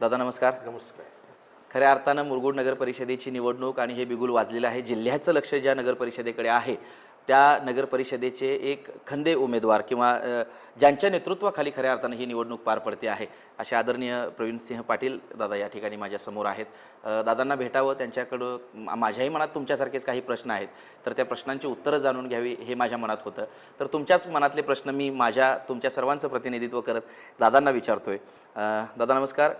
दादा नमस्कार. नमस्कार. खऱ्या अर्थानं मुरगुड नगर परिषदेची निवडणूक आणि हे बिगुल वाजलेलं आहे. जिल्ह्याचं लक्ष ज्या नगर परिषदेकडे आहे त्या नगर परिषदेचे एक खंदे उमेदवार किंवा ज्यांच्या नेतृत्वाखाली खऱ्या अर्थानं ही निवडणूक पार पडते आहे असे आदरणीय प्रवीणसिंह पाटील दादा या ठिकाणी माझ्यासमोर आहेत. दादांना भेटावं त्यांच्याकडं माझ्याही मनात तुमच्यासारखेच काही प्रश्न आहेत तर त्या प्रश्नांची उत्तरं जाणून घ्यावी हे माझ्या मनात होतं. तर तुमच्याच मनातले प्रश्न मी माझ्या तुमच्या सर्वांचं प्रतिनिधित्व करत दादांना विचारतोय. दादा नमस्कार.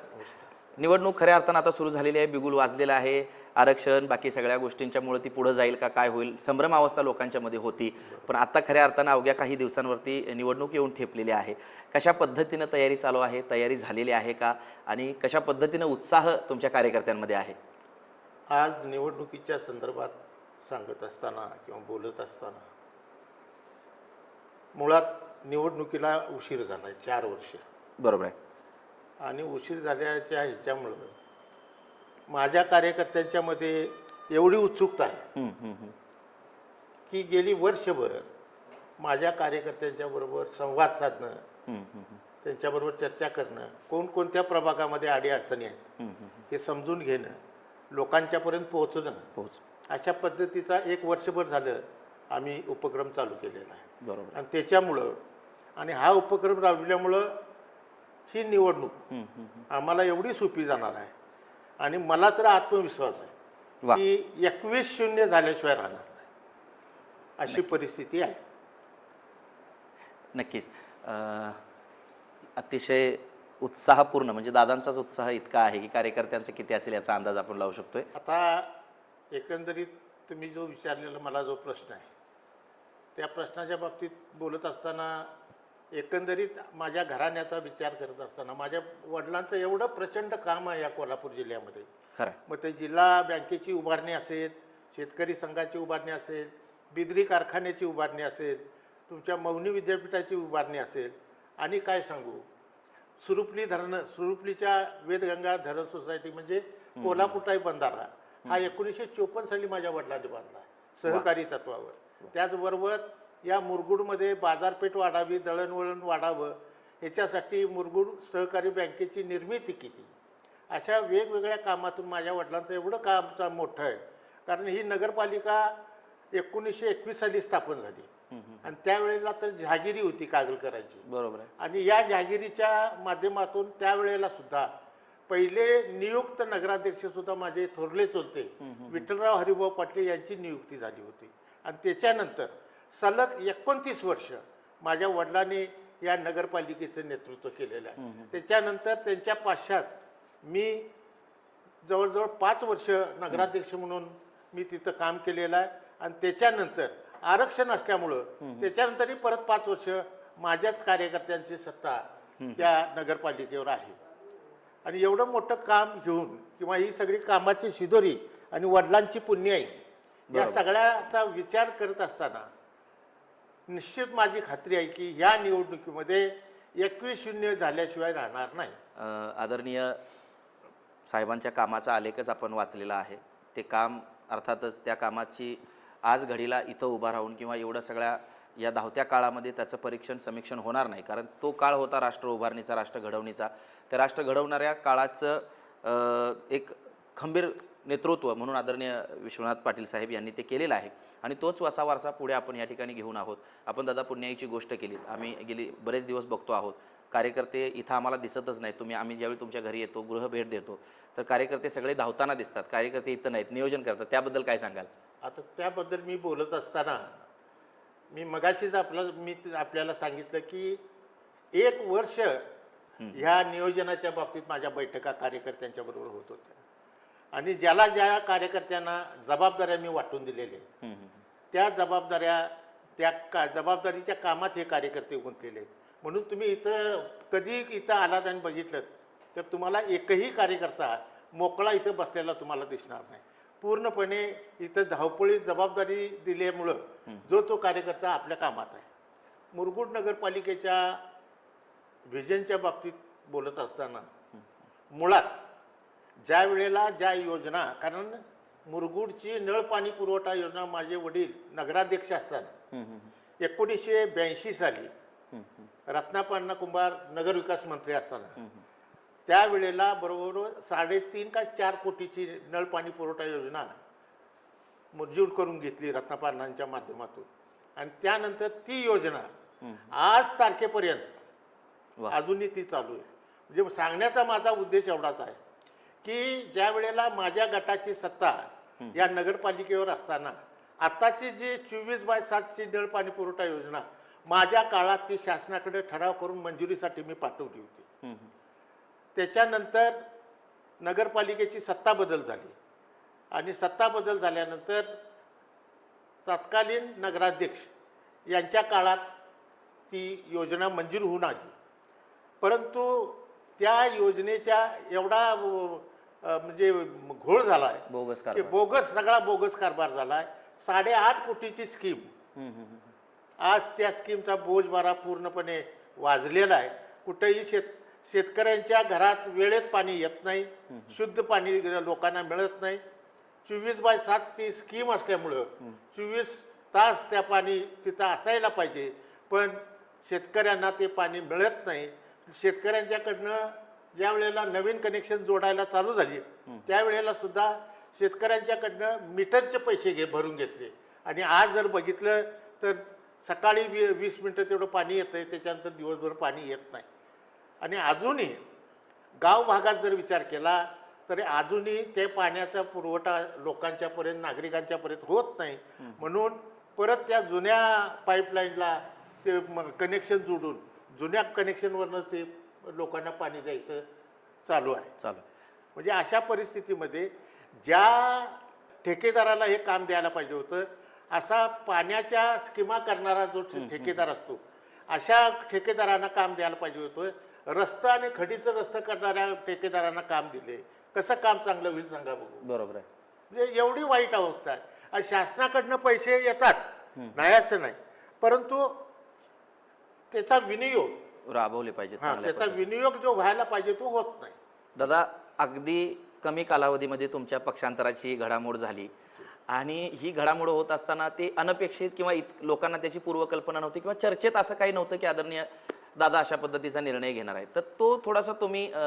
निवडणूक खऱ्या अर्थानं आता सुरू झालेली आहे बिगुल वाजलेला आहे. आरक्षण बाकी सगळ्या गोष्टींच्यामुळे ती पुढे जाईल का काय होईल संभ्रम अवस्था लोकांच्या मध्ये होती. पण आता खऱ्या अर्थानं अवघ्या काही दिवसांवरती निवडणूक येऊन ठेपलेली आहे. कशा पद्धतीनं तयारी चालू आहे तयारी झालेली आहे का आणि कशा पद्धतीनं उत्साह तुमच्या कार्यकर्त्यांमध्ये आहे? आज निवडणुकीच्या संदर्भात सांगत असताना किंवा बोलत असताना मुळात निवडणुकीला उशीर झाला आहे चार वर्ष. बरोबर आहे. आणि उशीर झाल्याच्या ह्याच्यामुळं माझ्या कार्यकर्त्यांच्या मध्ये एवढी उत्सुकता आहे. की गेली वर्षभर माझ्या कार्यकर्त्यांच्या बरोबर संवाद साधणं. त्यांच्याबरोबर चर्चा करणं कोणकोणत्या प्रभागामध्ये अडीअडचणी आहेत. हे समजून घेणं लोकांच्यापर्यंत पोहोचणं पोहोच अशा पद्धतीचा एक वर्षभर झालं आम्ही उपक्रम चालू केलेला आहे बरोबर आणि त्याच्यामुळं आणि हा उपक्रम राबविल्यामुळं ही निवडणूक. आम्हाला एवढी सोपी जाणार आहे आणि मला तर आत्मविश्वास आहे की एकवीस शून्य झाल्याशिवाय राहणार नाही. अशी परिस्थिती आहे. नक्कीच. अतिशय उत्साहपूर्ण म्हणजे दादांचाच उत्साह इतका आहे की कार्यकर्त्यांचा किती असेल याचा अंदाज आपण लावू शकतोय? आता एकंदरीत तुम्ही जो विचारलेला मला जो प्रश्न आहे त्या प्रश्नाच्या बाबतीत बोलत असताना एकंदरीत माझ्या घराण्याचा विचार करत असताना माझ्या वडिलांचं एवढं प्रचंड काम आहे या कोल्हापूर जिल्ह्यामध्ये. मग ते जिल्हा बँकेची उभारणी असेल शेतकरी संघाची उभारणी असेल बिदरी कारखान्याची उभारणी असेल तुमच्या मौनी विद्यापीठाची उभारणी असेल. आणि काय सांगू? सुरुपली धरण सुरुपलीच्या वेदगंगा धरण सोसायटी म्हणजे कोल्हापुटाई बंधारा हा एकोणीसशे चोपन्न साली माझ्या वडिलांनी बांधला सहकारी तत्वावर. त्याचबरोबर या मुरगुडमध्ये बाजारपेठ वाढावी दळणवळण वाढावं ह्याच्यासाठी मुरगुड सहकारी बँकेची निर्मिती केली. अशा वेगवेगळ्या कामातून माझ्या वडिलांचं एवढं काम चा- मोठं आहे. कारण ही नगरपालिका एकोणीसशे एकवीस साली स्थापन झाली. आणि त्यावेळेला तर जहागिरी होती कागलकरांची. बरोबर आणि या जहागिरीच्या माध्यमातून त्यावेळेला सुद्धा पहिले नियुक्त नगराध्यक्ष सुद्धा माझे थोरले चुलते विठ्ठलराव हरिभाऊ पाटील यांची नियुक्ती झाली होती. आणि त्याच्यानंतर सलग एकोणतीस वर्ष माझ्या वडिलांनी या नगरपालिकेचं नेतृत्व केलेलं आहे. त्याच्यानंतर त्यांच्या पाश्चात मी जवळजवळ पाच वर्ष नगराध्यक्ष म्हणून मी तिथं काम केलेलं आहे. आणि त्याच्यानंतर आरक्षण असल्यामुळं त्याच्यानंतरही परत पाच वर्ष माझ्याच कार्यकर्त्यांची सत्ता त्या नगरपालिकेवर आहे. आणि एवढं मोठं काम घेऊन किंवा ही सगळी कामाची शिदोरी आणि वडिलांची पुण्याई या सगळ्याचा विचार करत असताना निश्चित माझी खात्री आहे की या निवडणुकीमध्ये एकवीस शून्य झाल्याशिवाय राहणार नाही. आदरणीय साहेबांच्या कामाचा आलेखच आपण वाचलेला आहे. ते काम अर्थातच त्या कामाची आज घडीला इथं उभा राहून किंवा एवढं सगळ्या या धावत्या काळामध्ये त्याचं परीक्षण समीक्षण होणार नाही. कारण तो काळ होता राष्ट्र उभारणीचा राष्ट्र घडवणीचा. त्या राष्ट्र घडवणाऱ्या काळाचं एक खंबीर नेतृत्व म्हणून आदरणीय विश्वनाथ पाटील साहेब यांनी ते केलेलं आहे. आणि तोच वसा वारसा पुढे आपण या ठिकाणी घेऊन आहोत. आपण दादा पुण्याईची गोष्ट केली आम्ही गेली बरेच दिवस बघतो आहोत. कार्यकर्ते इथं आम्हाला दिसतच नाहीत. तुम्ही आम्ही ज्यावेळी तुमच्या घरी येतो गृह भेट देतो तर कार्यकर्ते सगळे धावताना दिसतात. कार्यकर्ते इथं नाहीत. नियोजन करतात. त्याबद्दल काय सांगाल? आता त्याबद्दल मी बोलत असताना मी मगाशीच आपलं मी त- आपल्याला सांगितलं की एक वर्ष ह्या नियोजनाच्या बाबतीत माझ्या बैठका कार्यकर्त्यांच्या बरोबर होत होत्या. आणि ज्याला ज्या कार्यकर्त्यांना जबाबदाऱ्या मी वाटून दिलेल्या आहेत. त्या जबाबदाऱ्या त्या का जबाबदारीच्या कामात हे कार्यकर्ते गुंतलेले आहेत. म्हणून तुम्ही इथं कधी इथं आलात आणि बघितलं तर तुम्हाला एकही कार्यकर्ता मोकळा इथं बसलेला तुम्हाला दिसणार नाही. पूर्णपणे इथं धावपळी जबाबदारी दिल्यामुळं जो तो कार्यकर्ता आपल्या कामात आहे. मुरगुड नगरपालिकेच्या व्हिजनच्या बाबतीत बोलत असताना मुळात ज्या वेळेला ज्या योजना कारण मुरगुडची नळ पाणी पुरवठा योजना माझे वडील नगराध्यक्ष असताना एकोणीसशे ब्याऐंशी साली रत्नापण्णा कुंभार नगरविकास मंत्री असताना. त्यावेळेला बरोबर साडेतीन का चार कोटीची नळ पाणी पुरवठा योजना मंजूर करून घेतली रत्नापारणांच्या माध्यमातून. आणि त्यानंतर ती योजना आज तारखेपर्यंत. अजूनही ती चालू आहे. म्हणजे सांगण्याचा माझा उद्देश एवढाच आहे. की ज्या वेळेला माझ्या गटाची सत्ता या नगरपालिकेवर असताना आत्ताची जी चोवीस बाय सातची नळ पाणी पुरवठा योजना माझ्या काळात ती शासनाकडे ठराव करून मंजुरीसाठी मी पाठवली होती. त्याच्यानंतर नगरपालिकेची सत्ता बदल झाली. आणि सत्ता बदल झाल्यानंतर तत्कालीन नगराध्यक्ष यांच्या काळात ती योजना मंजूर होऊन आली. परंतु त्या योजनेच्या एवढा म्हणजे घोळ झाला आहे बोगस की. बोगस सगळा बोगस कारभार झाला आहे साडेआठ कोटीची स्कीम. आज त्या स्कीमचा बोजबारा पूर्णपणे वाजलेला आहे. कुठेही शेत शेतकऱ्यांच्या घरात वेळेत पाणी येत नाही. शुद्ध पाणी लोकांना मिळत नाही. चोवीस बाय सात ती स्कीम असल्यामुळं चोवीस तास त्या पाणी तिथं असायला पाहिजे. पण शेतकऱ्यांना ते पाणी मिळत नाही. शेतकऱ्यांच्याकडनं ज्या वेळेला नवीन कनेक्शन जोडायला चालू झाली त्यावेळेला सुद्धा शेतकऱ्यांच्याकडनं मीटरचे पैसे घे भरून घेतले. आणि आज जर बघितलं तर सकाळी वी वीस मिनटं तेवढं पाणी येतं आहे त्याच्यानंतर दिवसभर पाणी येत नाही. आणि अजूनही गाव भागात जर विचार केला तरी अजूनही ते पाण्याचा पुरवठा लोकांच्यापर्यंत नागरिकांच्यापर्यंत होत नाही. म्हणून परत त्या जुन्या पाईपलाईनला ते कनेक्शन जोडून जुन्या कनेक्शनवरनं ते लोकांना पाणी द्यायचं चालू आहे. चालू म्हणजे अशा परिस्थितीमध्ये ज्या ठेकेदाराला हे काम द्यायला पाहिजे होतं असा पाण्याच्या स्कीमा करणारा जो ठेकेदार असतो अशा ठेकेदारांना काम द्यायला पाहिजे होतं. रस्ता आणि खडीचं रस्तं करणाऱ्या ठेकेदारांना काम दिले. कसं काम चांगलं होईल सांगा बघू. बरोबर आहे. म्हणजे एवढी वाईट अवस्था आहे. शासनाकडनं पैसे येतात. नाही असं नाही. परंतु त्याचा विनियोग. राबवले पाहिजे हा चांगल्या त्याचा पद्धतीने. विनियोग जो व्हायला पाहिजे तो होत नाही. दादा अगदी कमी कालावधीमध्ये तुमच्या पक्षांतराची घडामोड झाली. आणि ही घडामोड होत असताना ते अनपेक्षित किंवा इत लोकांना त्याची पूर्वकल्पना नव्हती किंवा चर्चेत असं काही नव्हतं की आदरणीय दादा अशा पद्धतीचा निर्णय घेणार आहे तर तो थोडासा तुम्ही अ,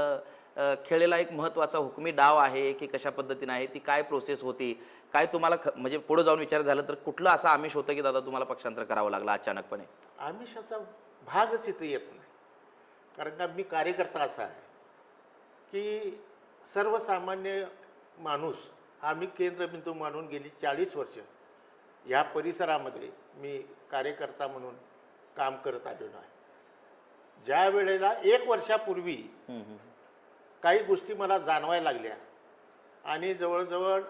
अ, खेळलेला एक महत्त्वाचा हुकमी डाव आहे की कशा पद्धतीने आहे ती काय प्रोसेस होती काय तुम्हाला ख- म्हणजे पुढे जाऊन विचार झाला तर कुठलं असं आमिष होतं की दादा तुम्हाला पक्षांतर करावं लागलं अचानकपणे? आमिषाचा भागच इथे येत नाही कारण का मी कार्यकर्ता असा आहे की सर्वसामान्य माणूस हा मी केंद्रबिंदू मानून गेली चाळीस वर्ष या परिसरामध्ये मी कार्यकर्ता म्हणून काम करत आलेलो आहे ज्या वेळेला एक वर्षापूर्वी. काही गोष्टी मला जाणवायला लागल्या आणि जवळजवळ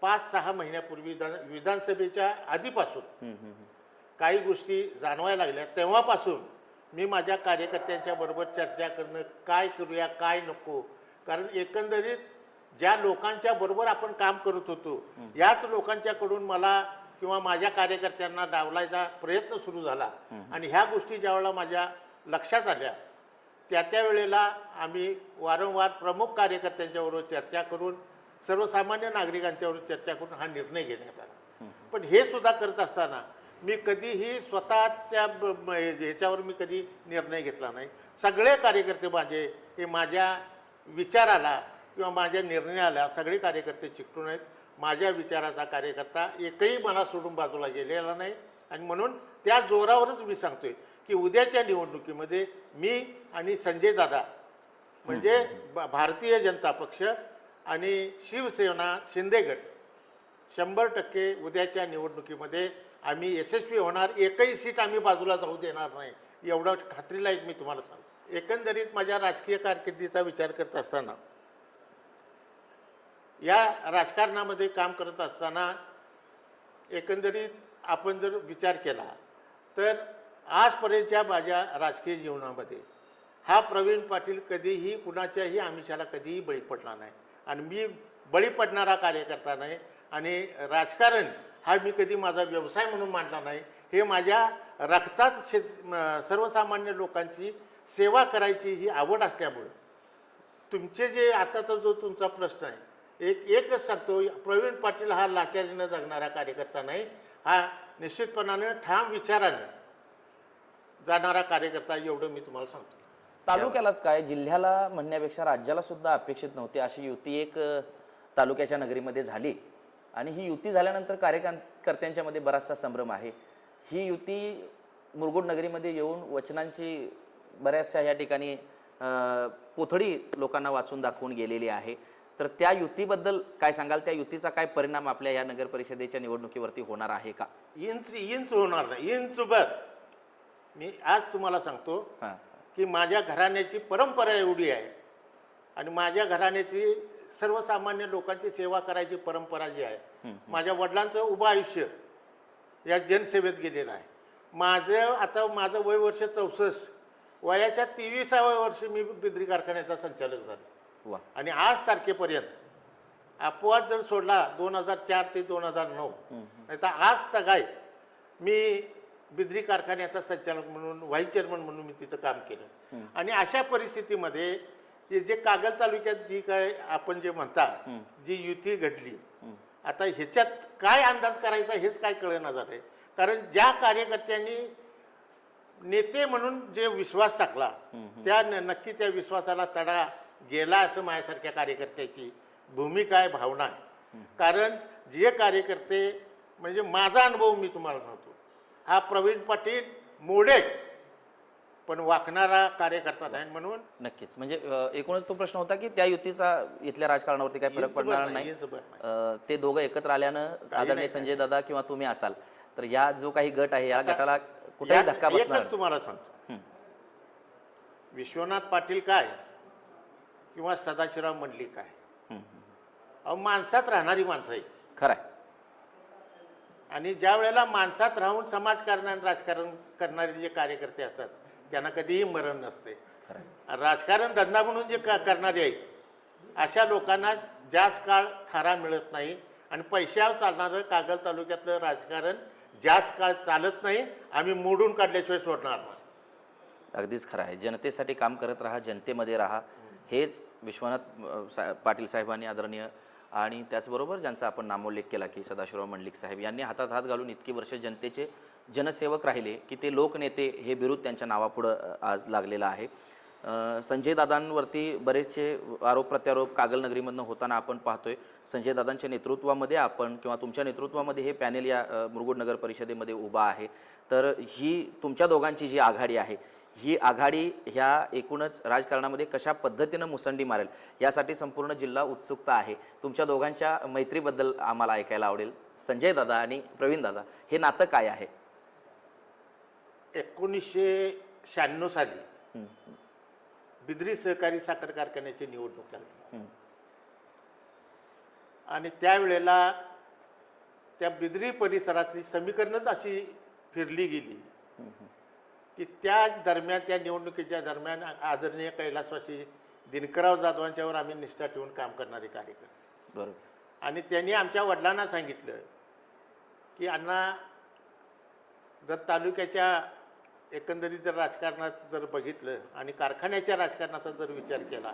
पाच सहा महिन्यापूर्वी विधान- विधानसभेच्या आधीपासून. काही गोष्टी जाणवायला लागल्या. तेव्हापासून मी माझ्या कार्यकर्त्यांच्या बरोबर चर्चा करणं काय करूया काय नको कारण एकंदरीत ज्या लोकांच्या बरोबर आपण काम करत होतो याच लोकांच्याकडून मला किंवा माझ्या कार्यकर्त्यांना डावलायचा प्रयत्न सुरू झाला. आणि ह्या गोष्टी ज्यावेळेला माझ्या लक्षात आल्या त्या त्या वेळेला आम्ही वारंवार प्रमुख कार्यकर्त्यांच्याबरोबर चर्चा करून सर्वसामान्य नागरिकांच्याबरोबर चर्चा करून हा निर्णय घेण्यात आला. पण हे सुद्धा करत असताना मी कधीही स्वतःच्या ब- ह्याच्यावर मी कधी निर्णय घेतला नाही. सगळे कार्यकर्ते माझे हे माझ्या विचाराला किंवा माझ्या निर्णयाला सगळे कार्यकर्ते चिकटून आहेत. माझ्या विचाराचा कार्यकर्ता एकही मला सोडून बाजूला गेलेला नाही. आणि म्हणून त्या जोरावरच मी सांगतोय की उद्याच्या निवडणुकीमध्ये मी आणि संजय दादा म्हणजे ब- भारतीय जनता पक्ष आणि शिवसेना शिंदेगड शंभर टक्के उद्याच्या निवडणुकीमध्ये आम्ही यशस्वी होणार एकही सीट आम्ही बाजूला जाऊ देणार नाही एवढं खात्रीला एक मी तुम्हाला सांगतो. एकंदरीत माझ्या राजकीय कारकिर्दीचा विचार करत असताना या राजकारणामध्ये काम करत असताना एकंदरीत आपण जर विचार केला तर आजपर्यंतच्या माझ्या राजकीय जीवनामध्ये हा प्रवीण पाटील कधीही कुणाच्याही आमिषाला कधीही बळी पडला नाही. आणि मी बळी पडणारा कार्यकर्ता नाही. आणि राजकारण हा मी कधी माझा व्यवसाय म्हणून मांडला नाही. हे माझ्या रक्तात शे सर्वसामान्य लोकांची सेवा करायची ही आवड असल्यामुळं. तुमचे जे आताचा जो तुमचा प्रश्न आहे एक एकच सांगतो प्रवीण पाटील हा लाचारीनं जगणारा कार्यकर्ता नाही. हा निश्चितपणानं ठाम विचारानं जाणारा कार्यकर्ता एवढं मी तुम्हाला सांगतो. तालुक्यालाच काय जिल्ह्याला म्हणण्यापेक्षा राज्याला सुद्धा अपेक्षित नव्हती अशी युती एक तालुक्याच्या नगरीमध्ये झाली. आणि ही युती झाल्यानंतर कार्यकर्त्यांच्या मध्ये बराचसा संभ्रम आहे. ही युती मुरगुड नगरीमध्ये येऊन वचनांची बऱ्याचशा या ठिकाणी पोथडी लोकांना वाचून दाखवून गेलेली आहे. तर त्या युतीबद्दल काय सांगाल? त्या युतीचा काय परिणाम आपल्या या नगर परिषदेच्या निवडणुकीवरती होणार आहे का? इंच इंच होणार नाही. इंच बर मी आज तुम्हाला सांगतो हां. की माझ्या घराण्याची परंपरा एवढी आहे आणि माझ्या घराण्याची सर्वसामान्य लोकांची सेवा करायची परंपरा जी आहे माझ्या वडिलांचं उभं आयुष्य या जनसेवेत गेलेलं आहे. माझं आता माझं वय वर्ष चौसष्ट वयाच्या तेविसाव्या वर्षी मी बिद्री कारखान्याचा संचालक झालो. आणि आज तारखेपर्यंत अपवाद जर सोडला दोन हजार चार ते दोन हजार नऊ नाही तर आज तगाय मी बिद्री कारखान्याचा संचालक म्हणून व्हाईस चेअरमन म्हणून मी तिथं काम केलं. आणि अशा परिस्थितीमध्ये जे कागल तालुक्यात जी काय आपण जे म्हणता जी युती घडली आता ह्याच्यात काय अंदाज करायचा हेच काय कळेना झालंय. कारण ज्या कार्यकर्त्यांनी नेते म्हणून जे विश्वास टाकला त्या नक्की त्या विश्वासाला तडा गेला असं माझ्यासारख्या कार्यकर्त्याची भूमिका आहे भावना आहे. कारण जे कार्यकर्ते म्हणजे माझा अनुभव मी तुम्हाला सांगतो. हा प्रवीण पाटील मोडे पण वाकणारा कार्यकर्ता नाही म्हणून नक्कीच म्हणजे अ, एकूणच तो प्रश्न होता की त्या युतीचा इथल्या राजकारणावरती काही फरक पडणार नाही, नाही इंचभर नाही. अ, ते दोघं एकत्र आल्यानं आदरणीय संजय दादा किंवा तुम्ही असाल तर या जो काही गट आहे या गटाला कुठेही यात धक्का बसणार एकच. तुम्हाला सांगतो. विश्वनाथ पाटील काय किंवा सदाशिवराव मंडलिक काय हं. अहो माणसात राहणारी माणसं आहे खरं आहे आणि ज्या वेळेला माणसात राहून समाजकारण आणि राजकारण करणारे जे कार्यकर्ते असतात त्यांना कधीही मरण नसते. राजकारण धंदा म्हणून जे क- करणारे आहेत अशा लोकांना जास्त काळ थारा मिळत नाही आणि पैशावर चालणारं कागल तालुक्यातलं राजकारण जास्त काळ चालत नाही आम्ही मोडून काढल्याशिवाय सोडणार नाही. अगदीच खरं आहे. जनतेसाठी काम करत राहा जनतेमध्ये राहा. हेच विश्वनाथ सा पाटील साहेबांनी आदरणीय आणि त्याचबरोबर ज्यांचा आपण नामोल्लेख केला की सदाशिवराव मंडलिक साहेब यांनी हातात हात घालून इतकी वर्ष जनतेचे जनसेवक राहिले की ते लोकनेते हे बिरुद त्यांच्या नावापुढं आज लागलेलं आहे. संजय दादांवरती बरेचसे आरोप प्रत्यारोप कागल नगरीमधनं होताना आपण पाहतोय. संजय दादांच्या नेतृत्वामध्ये आपण किंवा तुमच्या नेतृत्वामध्ये हे पॅनेल या मुरगुड नगर परिषदेमध्ये उभा आहे. तर ही तुमच्या दोघांची जी आघाडी आहे ही आघाडी ह्या एकूणच राजकारणामध्ये कशा पद्धतीनं मुसंडी मारेल यासाठी संपूर्ण जिल्हा उत्सुकता आहे. तुमच्या दोघांच्या मैत्रीबद्दल आम्हाला ऐकायला आवडेल. संजय दादा आणि प्रवीण दादा हे नातं काय आहे? एकोणीसशे शहाण्णव साली बिद्री सहकारी साखर कारखान्याची निवडणूक लागली. आणि त्यावेळेला त्या बिद्री परिसरातली समीकरणच अशी फिरली गेली की त्या दरम्यान त्या निवडणुकीच्या दरम्यान आदरणीय कैलासवासी दिनकरराव जाधवांच्यावर आम्ही निष्ठा ठेवून काम करणारे कार्यकर्ते. बरोबर. आणि त्यांनी आमच्या वडिलांना सांगितलं की अण्णा जर तालुक्याच्या एकंदरीत जर राजकारणात जर बघितलं आणि कारखान्याच्या राजकारणाचा जर विचार केला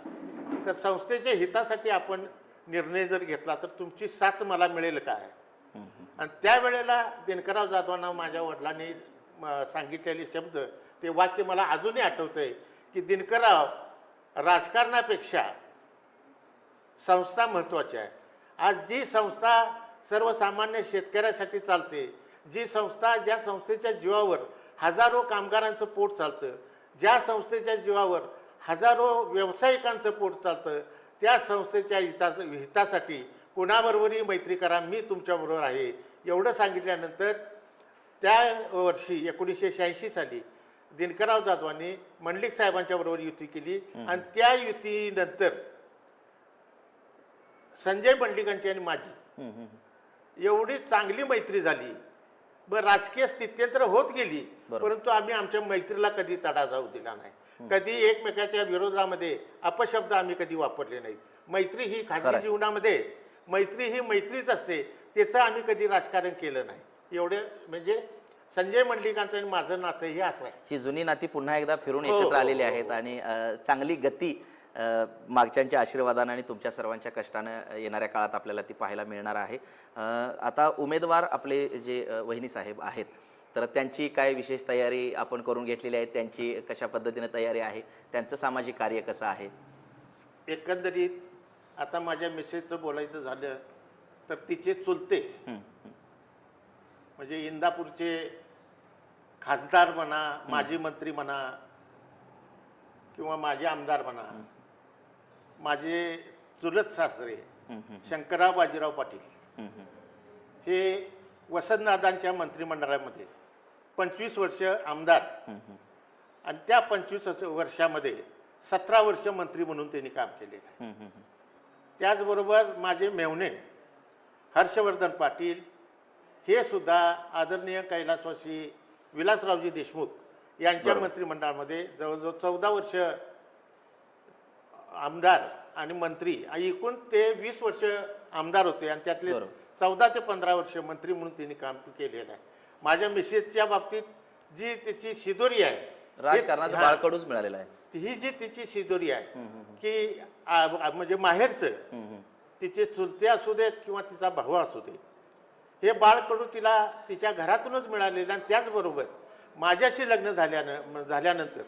तर संस्थेच्या हितासाठी आपण निर्णय जर घेतला तर तुमची साथ मला मिळेल काय? आणि त्यावेळेला दिनकरराव जाधवांना माझ्या वडिलांनी सांगितलेले शब्द ते वाक्य मला अजूनही आठवतंय की दिनकरराव राजकारणापेक्षा संस्था महत्त्वाची आहे. आज जी संस्था सर्वसामान्य शेतकऱ्यासाठी चालते जी संस्था ज्या संस्थेच्या जीवावर हजारो कामगारांचं पोट चालतं. ज्या संस्थेच्या जीवावर हजारो व्यावसायिकांचं पोट चालतं त्या संस्थेच्या हिता हितासाठी कोणाबरोबरही मैत्री करा मी तुमच्याबरोबर आहे. एवढं सांगितल्यानंतर त्या वर्षी एकोणीसशे शहाऐंशी साली दिनकरराव जाधवांनी मंडलिक साहेबांच्या बरोबर युती केली. आणि त्या युतीनंतर संजय मंडलिकांची आणि माझी. एवढी चांगली मैत्री झाली. बर राजकीय स्थित्यंतर होत गेली. परंतु आम्ही आमच्या मैत्रीला कधी तडा जाऊ दिला नाही. कधी एकमेकाच्या विरोधामध्ये अपशब्द आम्ही कधी वापरले नाहीत. मैत्री ही खाजगी. जीवनामध्ये मैत्री ही मैत्रीच असते त्याचं आम्ही कधी राजकारण केलं नाही. एवढे म्हणजे संजय मंडलिकांचं आणि माझं नातं हे असं आहे. ही जुनी नाती पुन्हा एकदा फिरून हो, एकत्र हो, आलेली हो, आहेत आणि चांगली गती मागच्यांच्या आशीर्वादानं आणि तुमच्या सर्वांच्या कष्टानं येणाऱ्या काळात आपल्याला ती पाहायला मिळणार आहे. आता उमेदवार आपले जे वहिनी साहेब आहेत तर त्यांची काय विशेष तयारी आपण करून घेतलेली आहे? त्यांची कशा पद्धतीने तयारी आहे? त्यांचं सामाजिक कार्य कसं आहे? एकंदरीत आता माझ्या मिसेसचं बोलायचं झालं तर तिचे चुलते. म्हणजे इंदापूरचे खासदार म्हणा माजी मंत्री म्हणा किंवा माजी आमदार म्हणा माझे चुलत सासरे शंकरराव बाजीराव पाटील हं, वसंतदादांच्या मंत्रिमंडळामध्ये पंचवीस वर्ष आमदार. आणि त्या पंचवीस वर्ष- वर्षामध्ये सतरा वर्ष मंत्री म्हणून त्यांनी काम केलेलं आहे. त्याचबरोबर माझे मेवणे हर्षवर्धन पाटील हे सुद्धा आदरणीय कैलासवासी विलासरावजी देशमुख यांच्या. मंत्रिमंडळामध्ये जवळजवळ चौदा वर्ष आमदार आणि मंत्री आणि एकूण ते वीस वर्ष आमदार होते आणि त्यातले. चौदा ते पंधरा वर्ष मंत्री म्हणून त्यांनी काम केलेलं आहे माझ्या मिसेसच्या बाबतीत जी त्याची शिदोरी आहे राजकारणाचं. बाळकडूच मिळालेलं आहे ही जी तिची शिदोरी आहे. की म्हणजे माहेरचं. तिचे चुलते असू देत किंवा तिचा भाऊ असू दे हे बाळकडू तिला तिच्या घरातूनच मिळालेलं आणि त्याचबरोबर माझ्याशी लग्न झाल्यानं म- झाल्यानंतर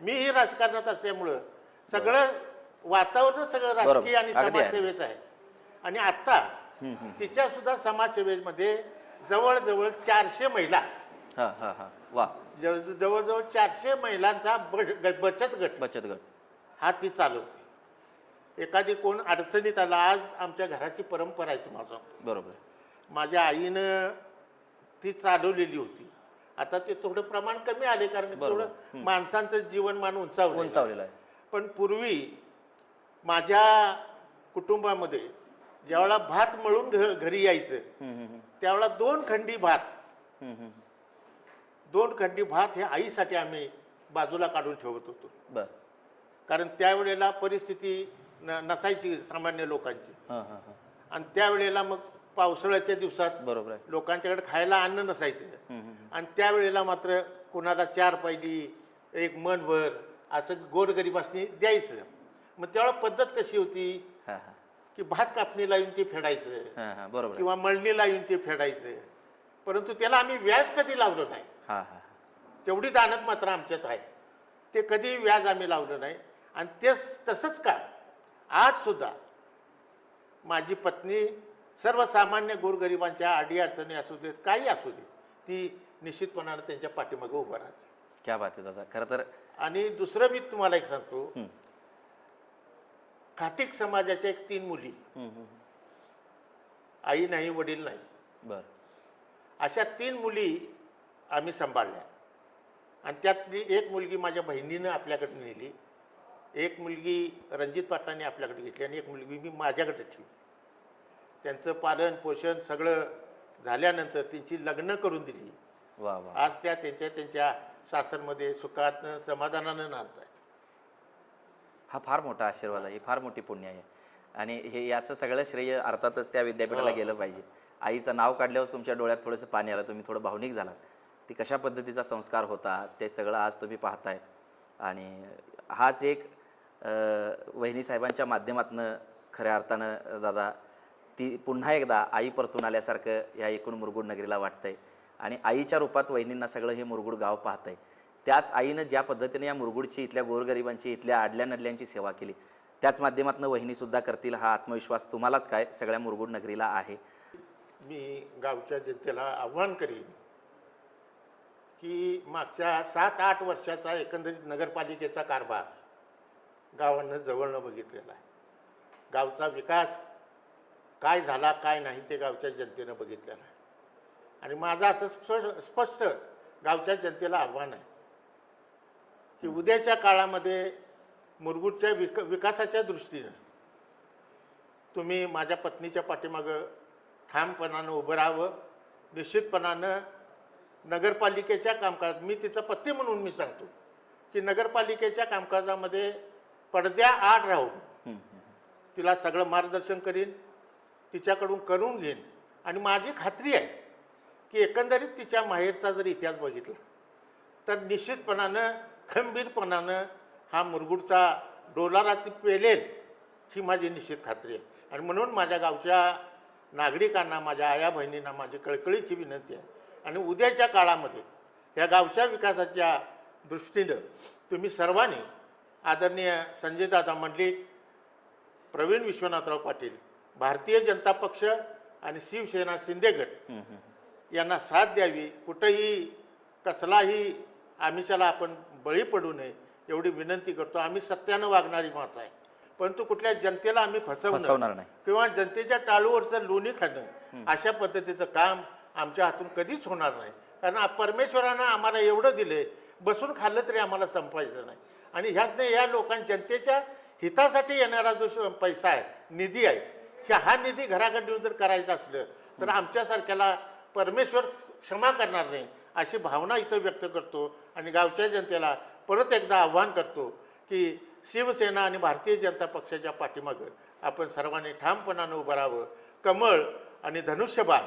मीही राजकारणात असल्यामुळं सगळं वातावरण सगळं बरोबर. राजकीय आणि अगदी आहे. समाजसेवेचं आहे. आणि हं. तिच्या सुद्धा समाजसेवेमध्ये जवळजवळ चारशे महिला. हा हा हा. वा. जव- जवळजवळ चारशे महिलांचा ग- बचत गट. बचत गट. हा ती चालवते. एखादी कोण अडचणीत आला आज आमच्या घराची परंपरा आहे तुम्हाला सांगतो. बरोबर. आहे. माझ्या आईनं ती चालवलेली होती. आता ते थोडं प्रमाण कमी आले कारण बरोबर. थोडं माणसांचं जीवनमान उंचावलं उंचावलेलं आहे. पण पूर्वी माझ्या कुटुंबामध्ये ज्यावेळेला भात मळून घ- घरी यायचं. त्यावेळेला दोन खंडी भात. दोन खंडी भात हे आईसाठी आम्ही बाजूला काढून ठेवत होतो. बर. कारण त्यावेळेला परिस्थिती न नसायची सामान्य लोकांची. हां हां हां. आणि त्यावेळेला मग पावसाळ्याच्या दिवसात बरोबर आहे. लोकांच्याकडे खायला अन्न नसायचं. आणि त्यावेळेला मात्र कोणाला चार पायली एक मनभर असं गोरगरिबासनी द्यायचं. मग त्यावेळेला पद्धत कशी होती? हां हां. की भात कापणीला येऊन ते फेडायचं. हां हां बरोबर. आहे किंवा मळणीला येऊन ते फेडायचं. परंतु त्याला आम्ही व्याज कधी लावलं नाही. हां हां तेवढी दानत मात्र आमच्यात आहे. ते कधी व्याज आम्ही लावलं नाही. आणि तेच तसंच का आज सुद्धा माझी पत्नी सर्वसामान्य गोरगरिबांच्या अडीअडचणी असू देत काही असू देत ती निश्चितपणानं त्यांच्या पाठीमागे उभं राहते. क्या बात आहे दादा. खरं तर आणि दुसरं मी तुम्हाला एक सांगतो. हं. खाटिक समाजाच्या एक तीन मुली. आई नाही वडील नाही. बर. अशा तीन मुली आम्ही सांभाळल्या. आणि त्यातली एक मुलगी माझ्या बहिणीनं आपल्याकडे नेली. एक मुलगी रणजित पाटलांनी आपल्याकडे घेतली आणि एक मुलगी मी माझ्याकडे ठेवली. त्यांचं पालन पोषण सगळं झाल्यानंतर त्यांची लग्न करून दिली. वा वा. आज त्या त्यांच्या त्यांच्या सासरमध्ये सुखातनं समाधानानं नांदत आहेत हा फार मोठा आशीर्वाद आहे ही फार मोठी पुण्य आहे. आणि हे याचं सगळं श्रेय अर्थातच त्या विद्यापीठाला हो. गेलं पाहिजे. आईचं नाव काढल्यावर तुमच्या डोळ्यात थोडंसं पाणी आलं तुम्ही थोडं भावनिक झालात. ती कशा पद्धतीचा संस्कार होता ते सगळं आज तुम्ही पाहताय. आणि हाच एक वहिनी साहेबांच्या माध्यमातनं खऱ्या अर्थानं दादा ती पुन्हा एकदा आई परतून आल्यासारखं या एकूण मुरगुड नगरीला वाटतंय. आणि आईच्या रूपात वहिनींना सगळं हे मुरगुड गाव पाहतंय. त्याच आईनं ज्या पद्धतीने या मुरगुडची इथल्या गोरगरिबांची इथल्या आडल्या नडल्यांची सेवा केली त्याच माध्यमातून वहिनीसुद्धा करतील हा आत्मविश्वास तुम्हालाच काय सगळ्या मुरगुड नगरीला आहे. मी गावच्या जनतेला आव्हान करीन की मागच्या सात आठ वर्षाचा एकंदरीत नगरपालिकेचा कारभार गावानं जवळनं बघितलेला आहे. गावचा विकास काय झाला काय नाही ते गावच्या जनतेनं बघितलेलं आहे. आणि माझं असं स्पष्ट स्पष्ट गावच्या जनतेला आव्हान आहे की उद्याच्या काळामध्ये मुरगुडच्या विक विकासाच्या दृष्टीनं तुम्ही माझ्या पत्नीच्या पाठीमागं ठामपणानं उभं राहावं निश्चितपणानं नगरपालिकेच्या कामकाज मी तिचा पत्नी म्हणून मी सांगतो की नगरपालिकेच्या कामकाजामध्ये पडद्या आड राहून तिला सगळं मार्गदर्शन करीन तिच्याकडून करून घेईन. आणि माझी खात्री आहे की एकंदरीत तिच्या माहेरचा जर इतिहास बघितला तर निश्चितपणानं खंबीरपणानं हा मुरगुडचा डोलारा ती पेलेल ही माझी निश्चित खात्री आहे. आणि म्हणून माझ्या गावच्या नागरिकांना माझ्या आया बहिणींना माझी कळकळीची विनंती आहे. आणि उद्याच्या काळामध्ये या गावच्या विकासाच्या दृष्टीनं तुम्ही सर्वांनी आदरणीय संजयदादा मंडलिक प्रवीण विश्वनाथराव पाटील भारतीय जनता पक्ष आणि शिवसेना शिंदेगड यांना साथ द्यावी. कुठंही कसलाही आमिषाला आपण बळी पडू नये एवढी विनंती करतो. आम्ही सत्यानं वागणारी माणसं आहे. परंतु कुठल्या जनतेला आम्ही फसवणार? नाही. किंवा जनतेच्या टाळूवरचं लोणी खाणं अशा पद्धतीचं काम आमच्या हातून कधीच होणार नाही. कारण परमेश्वरानं आम्हाला एवढं दिलंय बसून खाल्लं तरी आम्हाला संपायचं नाही. आणि ह्यातनं या लोकांच्या जनतेच्या हितासाठी येणारा जो पैसा आहे निधी आहे की हा निधी घराकडे नेऊन जर करायचा असलं तर आमच्यासारख्याला परमेश्वर क्षमा करणार नाही. अशी भावना इथं व्यक्त करतो आणि गावच्या जनतेला परत एकदा आव्हान करतो की शिवसेना आणि भारतीय जनता पक्षाच्या पाठीमागं आपण सर्वांनी ठामपणानं उभं राहावं. कमळ आणि धनुष्यबाण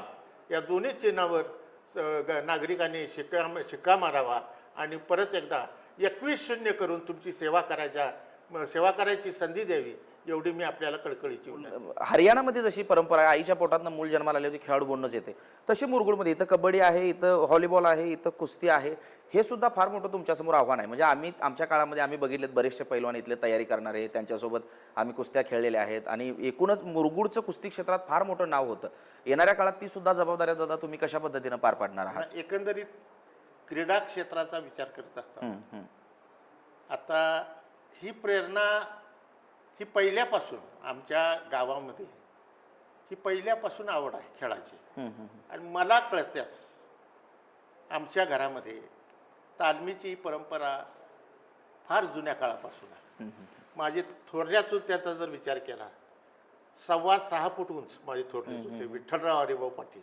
या दोन्ही चिन्हावर ग- नागरिकांनी शिक्का शिक्का मारावा आणि परत एकदा एकवीस शून्य करून तुमची सेवा करायच्या सेवा करायची संधी द्यावी. एवढी मी आपल्याला कळकळीची हरियाणामध्ये जशी परंपरा आहे आईच्या पोटातनं मूल जन्माला आले होते खेळाडू बनणंच येते. तशी मुरगुडमध्ये इथं कबड्डी आहे इथं व्हॉलीबॉल आहे इथं कुस्ती आहे हे सुद्धा फार मोठं तुमच्यासमोर आव्हान आहे. म्हणजे आम्ही आमच्या काळामध्ये आम्ही बघितलेत बरेचसे पैलवान इथले तयारी करणारे त्यांच्यासोबत आम्ही कुस्त्या खेळलेल्या आहेत आणि एकूणच मुरगुडचं कुस्ती क्षेत्रात फार मोठं नाव होतं. येणाऱ्या काळात ती सुद्धा जबाबदाऱ्या दादा तुम्ही कशा पद्धतीनं पार पाडणार आहात? एकंदरीत क्रीडा क्षेत्राचा विचार करत असताना हम्म. आता ही प्रेरणा ही पहिल्यापासून आमच्या गावामध्ये ही पहिल्यापासून आवड आहे खेळाची. आणि मला कळत्यास आमच्या घरामध्ये तालमीची परंपरा फार जुन्या काळापासून आहे. माझे थोरल्या चुलत्याचा जर विचार केला सव्वा सहा फूट उंच माझे थोरले चुलते विठ्ठलराव हरिभाऊ पाटील.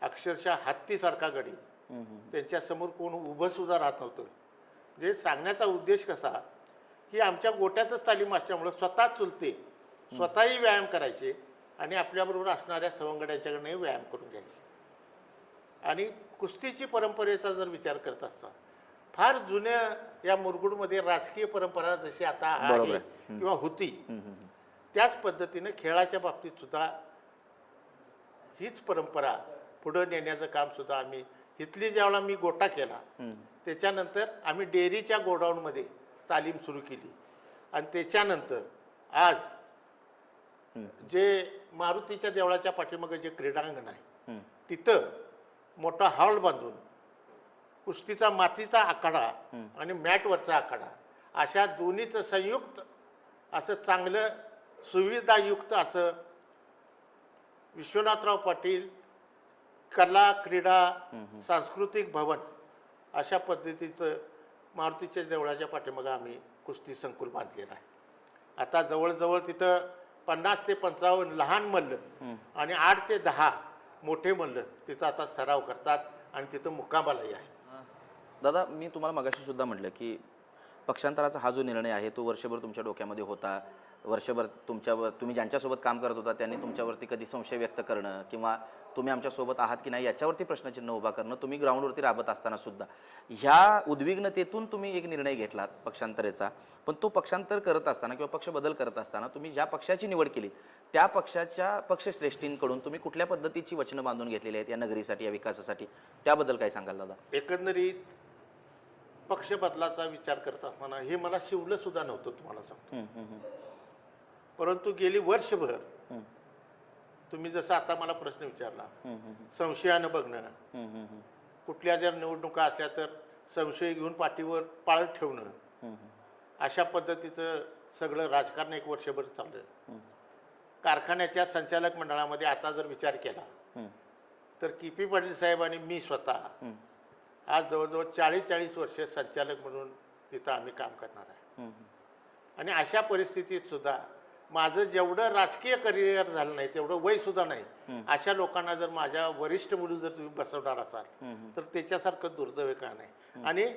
अक्षरशः हत्तीसारखा गडी. त्यांच्यासमोर कोण उभं सुद्धा राहत नव्हतं. म्हणजे सांगण्याचा उद्देश कसा की आमच्या गोट्यातच तालीम असल्यामुळं स्वतः चुलते स्वतःही व्यायाम करायचे आणि आपल्याबरोबर असणाऱ्या सवंगड्यांच्याकडनंही व्यायाम करून घ्यायचे आणि कुस्तीची परंपरेचा जर विचार करत असता फार जुन्या या मुरगुडमध्ये राजकीय परंपरा जशी आता आहे. किंवा होती. त्याच पद्धतीनं खेळाच्या बाबतीत सुद्धा हीच परंपरा पुढं नेण्याचं काम सुद्धा आम्ही इथली ज्यावेळेला मी गोटा केला. त्याच्यानंतर आम्ही डेअरीच्या गोडाऊनमध्ये तालीम सुरू केली. आणि त्याच्यानंतर आज जे मारुतीच्या देवळाच्या पाठीमागं जे क्रीडांगण आहे. तिथं मोठा हॉल बांधून कुस्तीचा मातीचा आखाडा आणि मॅटवरचा आखाडा अशा दोन्हीचं संयुक्त असं चांगलं सुविधायुक्त असं विश्वनाथराव पाटील कला क्रीडा सांस्कृतिक भवन अशा पद्धतीचं मारुतीच्या देवळाच्या पाठीमागं आम्ही कुस्ती संकुल बांधलेलं आहे. आता जवळजवळ तिथं पन्नास ते पंचावन्न लहान मल्ल आणि आठ ते दहा मोठे मल्ल तिथं आता सराव करतात आणि तिथं मुक्कामालाही आहे. दादा मी तुम्हाला मगाशी सुद्धा म्हटलं की पक्षांतराचा हा जो निर्णय आहे तो वर्षभर तुमच्या डोक्यामध्ये होता. वर्षभर तुमच्यावर तुम्ही ज्यांच्यासोबत काम करत होता त्यांनी तुमच्यावरती कधी संशय व्यक्त करणं किंवा तुम्ही आमच्यासोबत आहात की नाही याच्यावरती प्रश्नचिन्ह उभा करणं तुम्ही ग्राउंडवरती राबत असताना सुद्धा. ह्या उद्विग्नतेतून तुम्ही एक निर्णय घेतलात पक्षांतरेचा. पण तो पक्षांतर करत असताना किंवा पक्ष बदल करत असताना तुम्ही ज्या पक्षाची निवड केली त्या पक्षाच्या पक्षश्रेष्ठींकडून तुम्ही कुठल्या पद्धतीची वचनं बांधून घेतलेली आहेत या नगरीसाठी या विकासासाठी? त्याबद्दल काय सांगाल दादा? एकंदरीत पक्ष बदलाचा विचार करत असताना हे मला शिवलं सुद्धा नव्हतं तुम्हाला सांगतो. परंतु गेली वर्षभर. तुम्ही जसं आता मला प्रश्न विचारला संशयानं बघणं. कुठल्या जर निवडणुका असल्या तर संशय घेऊन पाठीवर पाळत ठेवणं. अशा पद्धतीचं सगळं राजकारण एक वर्षभर चाललं. कारखान्याच्या संचालक मंडळामध्ये आता जर विचार केला तर की पी पाटील साहेब आणि मी स्वतः आज जवळजवळ चाळीस चाळीस वर्ष संचालक म्हणून तिथं आम्ही काम करणार आहे. आणि अशा परिस्थितीत सुद्धा माझं जेवढं राजकीय करिअर झालं नाही तेवढं वय सुद्धा नाही अशा लोकांना जर माझ्या वरिष्ठ म्हणून जर तुम्ही बसवणार असाल. तर त्याच्यासारखं दुर्दैव का नाही? आणि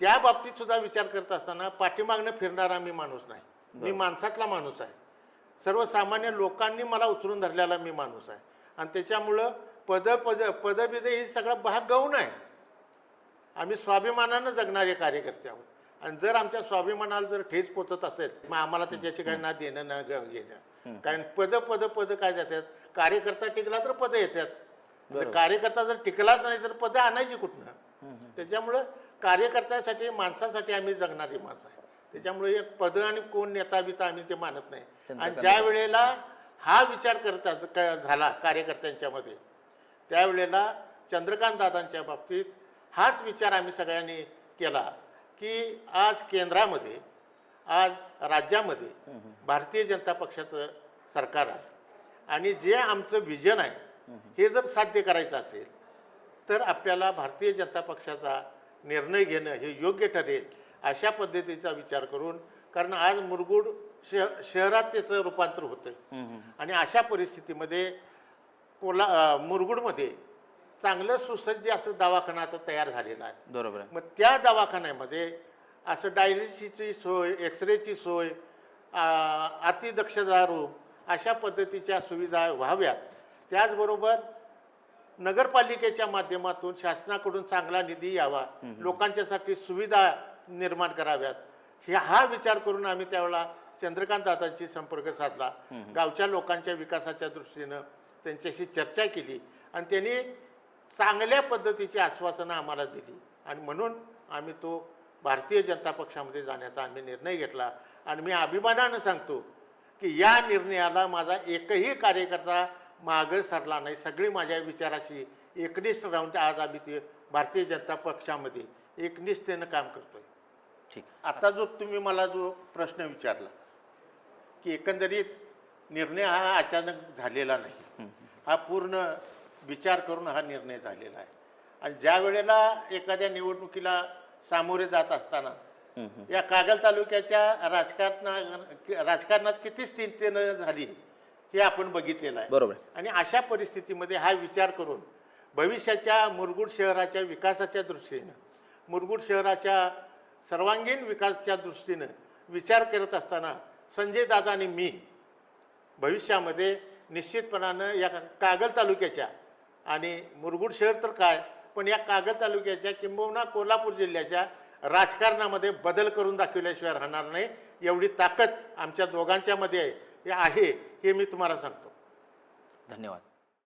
त्या बाबतीत सुद्धा विचार करत असताना पाठीमागनं फिरणारा मी माणूस नाही. मी माणसातला माणूस आहे. सर्वसामान्य लोकांनी मला उचलून धरलेला मी माणूस आहे. आणि त्याच्यामुळं पद पद पदबिद ही सगळा भाग गौण आहे. आम्ही स्वाभिमानानं जगणारे कार्यकर्ते आहोत. आणि जर आमच्या स्वाभिमानाला जर ठेच पोचत असेल मग आम्हाला त्याच्याशी काही ना देणं ना घेणं कारण पद पद पद काय जातात कार्यकर्ता टिकला तर पद येतात. कार्यकर्ता जर टिकलाच नाही तर पद आणायची कुठनं? त्याच्यामुळं कार्यकर्त्यासाठी माणसासाठी आम्ही जगणारी माणसं आहे. त्याच्यामुळे एक पद आणि कोण नेता बिता आम्ही ते मानत नाही. आणि ज्या वेळेला हा विचार करता झाला कार्यकर्त्यांच्या मध्ये त्यावेळेला चंद्रकांत दादांच्या बाबतीत हाच विचार आम्ही सगळ्यांनी केला. की आज केंद्रामध्ये आज राज्यामध्ये भारतीय जनता पक्षाचं सरकार आहे. आणि जे आमचं विजन आहे हे जर साध्य करायचं असेल तर आपल्याला भारतीय जनता पक्षाचा निर्णय घेणं हे योग्य ठरेल अशा पद्धतीचा विचार करून कारण आज मुरगुड शह शहरात त्याचं रूपांतर होतं आणि अशा परिस्थितीमध्ये कोला मुरगुडमध्ये चांगलं सुसज्ज असं दवाखाना आता तयार झालेला आहे. बरोबर आहे. मग त्या दवाखान्यामध्ये असं डायलिसिसची सोय एक्सरेची सोय आ, अतिदक्षता रूम अशा पद्धतीच्या सुविधा व्हाव्यात. त्याचबरोबर नगरपालिकेच्या माध्यमातून शासनाकडून चांगला निधी यावा. लोकांच्यासाठी सुविधा निर्माण कराव्यात. हे हा विचार करून आम्ही त्यावेळेला चंद्रकांत दादांशी संपर्क साधला. गावच्या लोकांच्या विकासाच्या दृष्टीनं त्यांच्याशी चर्चा केली. आणि त्यांनी चांगल्या पद्धतीची आश्वासनं आम्हाला दिली. आणि म्हणून आम्ही तो भारतीय जनता पक्षामध्ये जाण्याचा आम्ही निर्णय घेतला. आणि मी अभिमानानं सांगतो की या निर्णयाला माझा एकही कार्यकर्ता मागं सरला नाही. सगळी माझ्या विचाराशी एकनिष्ठ राहून आज आम्ही ते भारतीय जनता पक्षामध्ये एकनिष्ठेनं काम करतोय. ठीक. आता जो तुम्ही मला जो प्रश्न विचारला की एकंदरीत निर्णय हा अचानक झालेला नाही. हा पूर्ण विचार करून हा निर्णय झालेला आहे. आणि ज्या वेळेला एखाद्या निवडणुकीला सामोरे जात असताना या कागल तालुक्याच्या राजकारणा राजकारणात किती स्थितीनं झाली हे आपण बघितलेलं आहे. बरोबर. आणि अशा परिस्थितीमध्ये हा विचार करून भविष्याच्या मुरगुड शहराच्या विकासाच्या दृष्टीनं मुरगुड शहराच्या सर्वांगीण विकासाच्या दृष्टीनं विचार करत असताना संजय दादा आणि मी भविष्यामध्ये निश्चितपणानं या कागल तालुक्याच्या आणि मुरगुड शहर तर काय पण या कागद तालुक्याच्या किंबहुना कोल्हापूर जिल्ह्याच्या राजकारणामध्ये बदल करून दाखवल्याशिवाय राहणार नाही एवढी ताकद आमच्या दोघांच्यामध्ये आहे. हे आहे हे मी तुम्हाला सांगतो. धन्यवाद.